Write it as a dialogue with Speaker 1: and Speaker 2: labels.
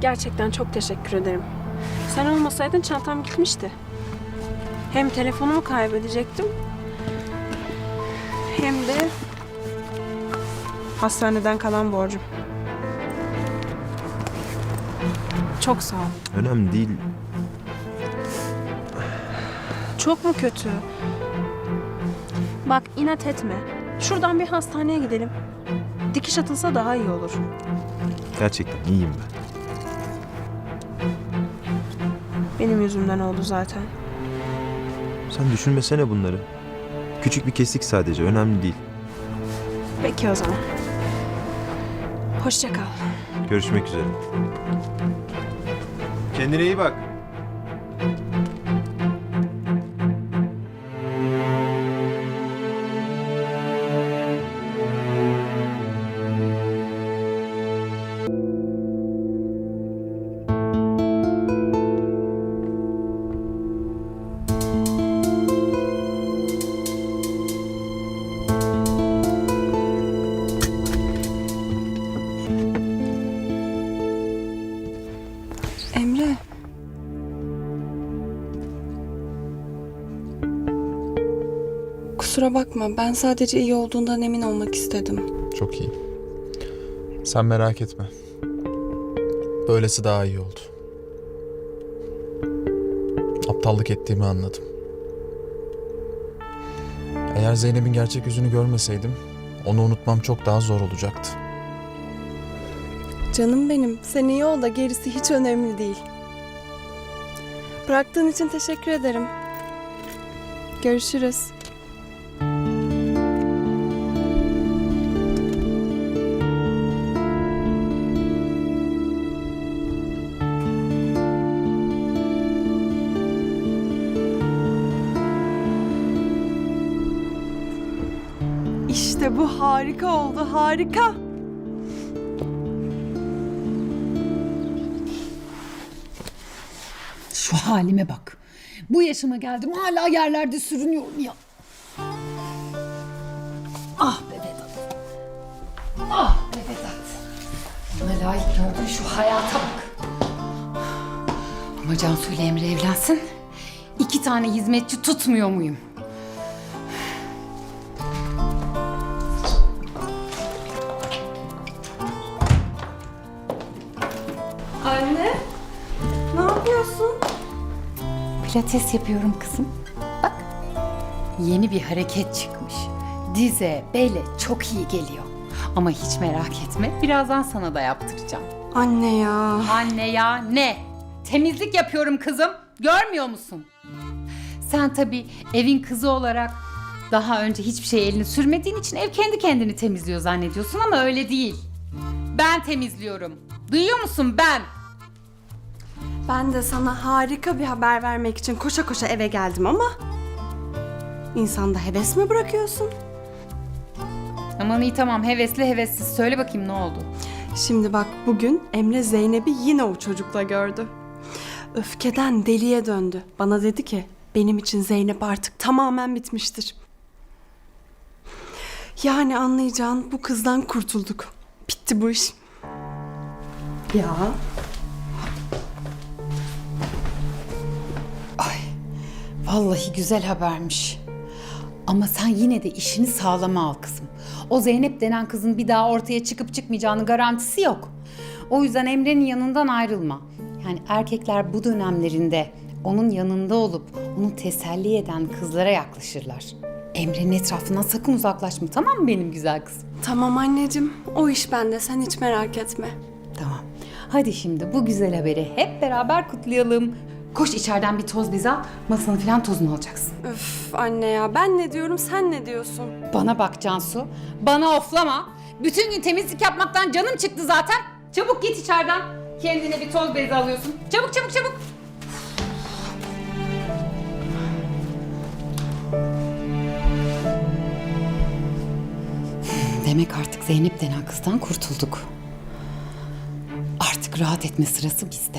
Speaker 1: Gerçekten çok teşekkür ederim. Sen olmasaydın çantam gitmişti. Hem telefonumu kaybedecektim. Hem de hastaneden kalan borcum. Çok sağ ol.
Speaker 2: Önemli değil.
Speaker 1: Çok mu kötü? Bak inat etme. Şuradan bir hastaneye gidelim. Dikiş atılsa daha iyi olur.
Speaker 2: Gerçekten iyiyim ben.
Speaker 1: Benim yüzümden oldu zaten.
Speaker 2: Sen düşünmesene bunları. Küçük bir kesik sadece. Önemli değil.
Speaker 1: Peki o zaman. Hoşça kal.
Speaker 2: Görüşmek üzere. Kendine iyi bak.
Speaker 3: Kusura bakma. Ben sadece iyi olduğundan emin olmak istedim.
Speaker 4: Çok iyi. Sen merak etme. Böylesi daha iyi oldu. Aptallık ettiğimi anladım. Eğer Zeynep'in gerçek yüzünü görmeseydim onu unutmam çok daha zor olacaktı.
Speaker 3: Canım benim. Sen iyi ol da gerisi hiç önemli değil. Bıraktığın için teşekkür ederim. Görüşürüz. İşte bu harika oldu, harika.
Speaker 5: Şu halime bak. Bu yaşıma geldim hala yerlerde sürünüyorum ya. Ah be Vedat. Ah be Vedat. Bana layık gördüğün şu hayata bak. Ama Cansu ile Emre evlensin. İki tane hizmetçi tutmuyor muyum?
Speaker 3: Anne, ne yapıyorsun?
Speaker 5: Pilates yapıyorum kızım. Bak. Yeni bir hareket çıkmış. Dize, bele çok iyi geliyor. Ama hiç merak etme. Birazdan sana da yaptıracağım.
Speaker 3: Anne ya.
Speaker 5: Anne ya ne? Temizlik yapıyorum kızım. Görmüyor musun? Sen tabii evin kızı olarak daha önce hiçbir şey elini sürmediğin için ev kendi kendini temizliyor zannediyorsun ama öyle değil. Ben temizliyorum. Duyuyor musun ben?
Speaker 3: Ben de sana harika bir haber vermek için koşa koşa eve geldim ama... İnsanda heves mi bırakıyorsun?
Speaker 5: Aman iyi tamam hevesli hevessiz söyle bakayım ne oldu?
Speaker 3: Şimdi bak bugün Emre Zeynep'i yine o çocukla gördü. Öfkeden deliye döndü. Bana dedi ki benim için Zeynep artık tamamen bitmiştir. Yani anlayacağın bu kızdan kurtulduk. Bitti bu iş. Ya.
Speaker 5: Vallahi güzel habermiş. Ama sen yine de işini sağlama al kızım. O Zeynep denen kızın bir daha ortaya çıkıp çıkmayacağının garantisi yok. O yüzden Emre'nin yanından ayrılma. Yani erkekler bu dönemlerinde onun yanında olup onu teselli eden kızlara yaklaşırlar. Emre'nin etrafından sakın uzaklaşma tamam mı benim güzel kızım?
Speaker 3: Tamam anneciğim. O iş bende. Sen hiç merak etme.
Speaker 5: Tamam. Hadi şimdi bu güzel haberi hep beraber kutlayalım. Koş içeriden bir toz bize al. Masanın falan tozunu alacaksın.
Speaker 3: Öf anne ya. Ben ne diyorum sen ne diyorsun?
Speaker 5: Bana bak Cansu. Bana oflama. Bütün gün temizlik yapmaktan canım çıktı zaten. Çabuk git içeriden. Kendine bir toz bezi alıyorsun. Çabuk çabuk çabuk. Demek artık Zeynep denen kızdan kurtulduk. Artık rahat etme sırası bizde.